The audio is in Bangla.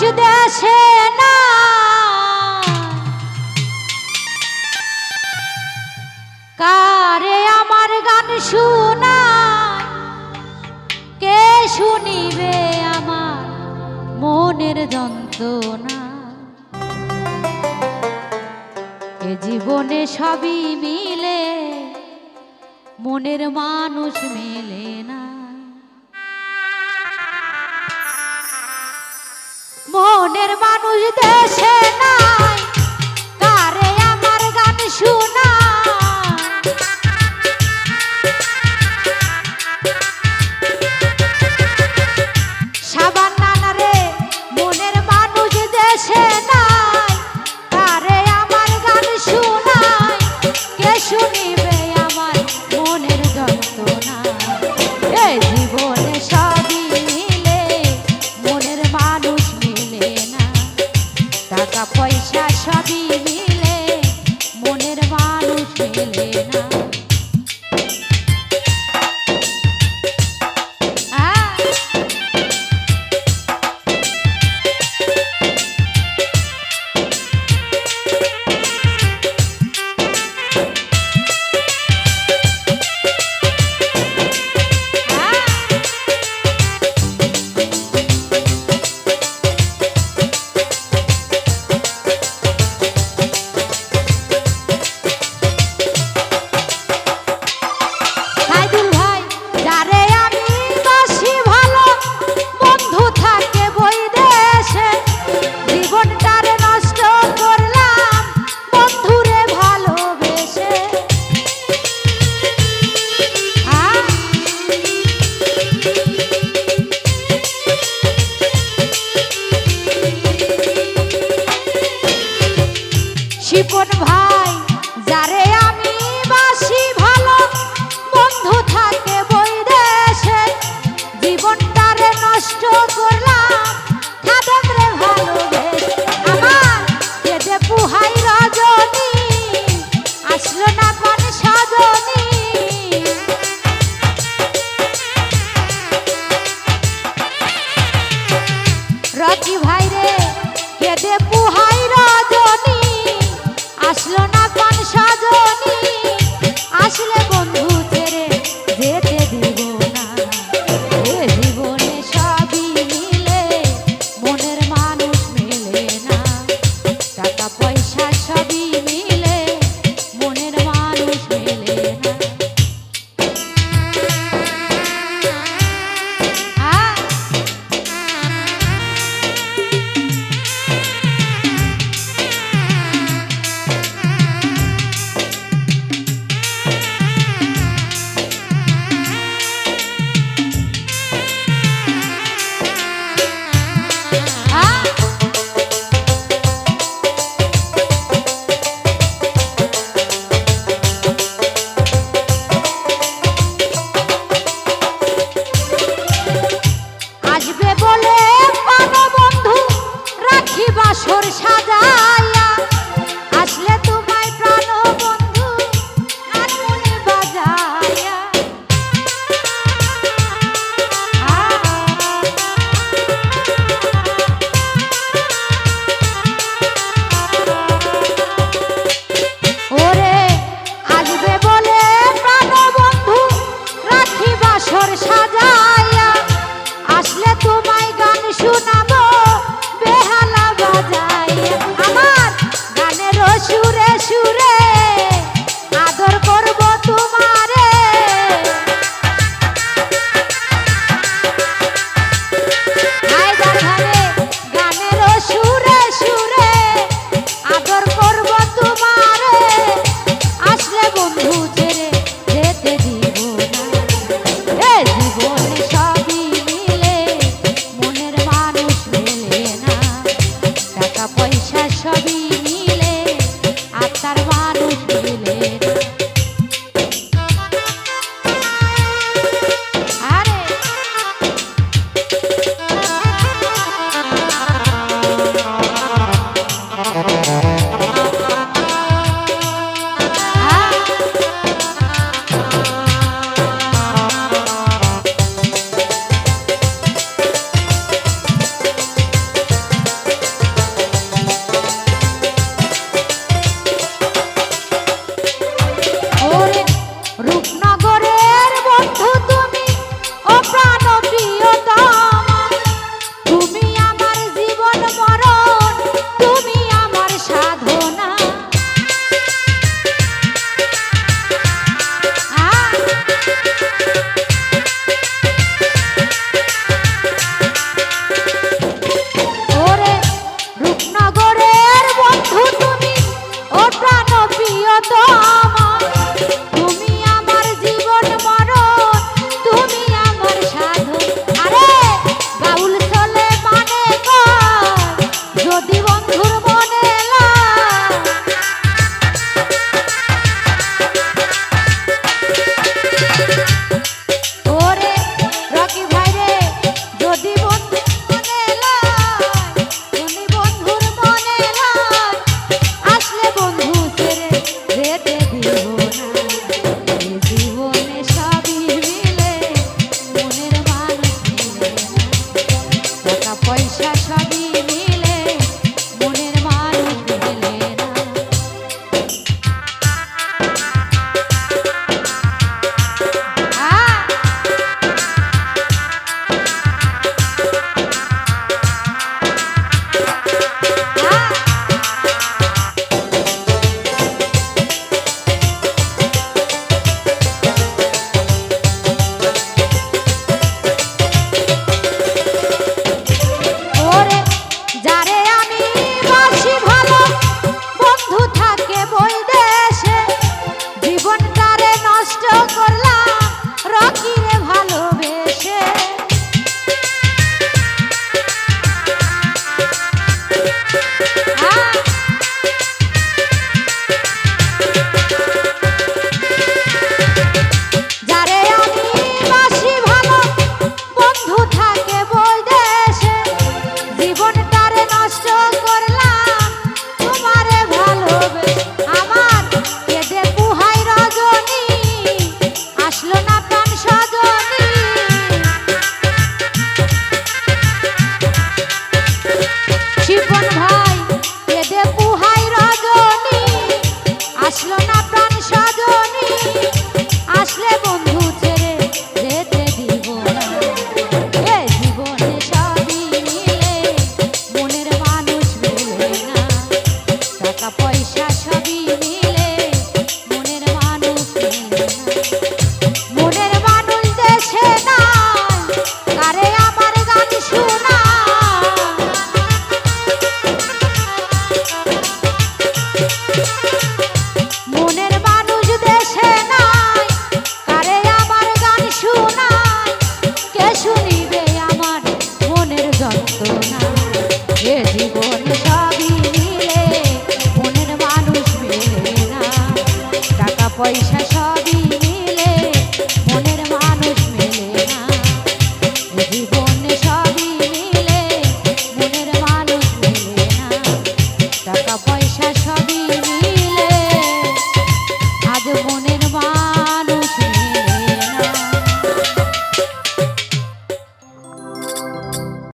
দেশে না। কারে আমার গান শোনা? কে শুনিবে আমার মনের যন্ত্রণা? এ জীবনে সবই মিলে, মনের মানুষ মেলে না। মনের মানুষ দেশে নাই টাকা পয়সা সবই মিলে тебе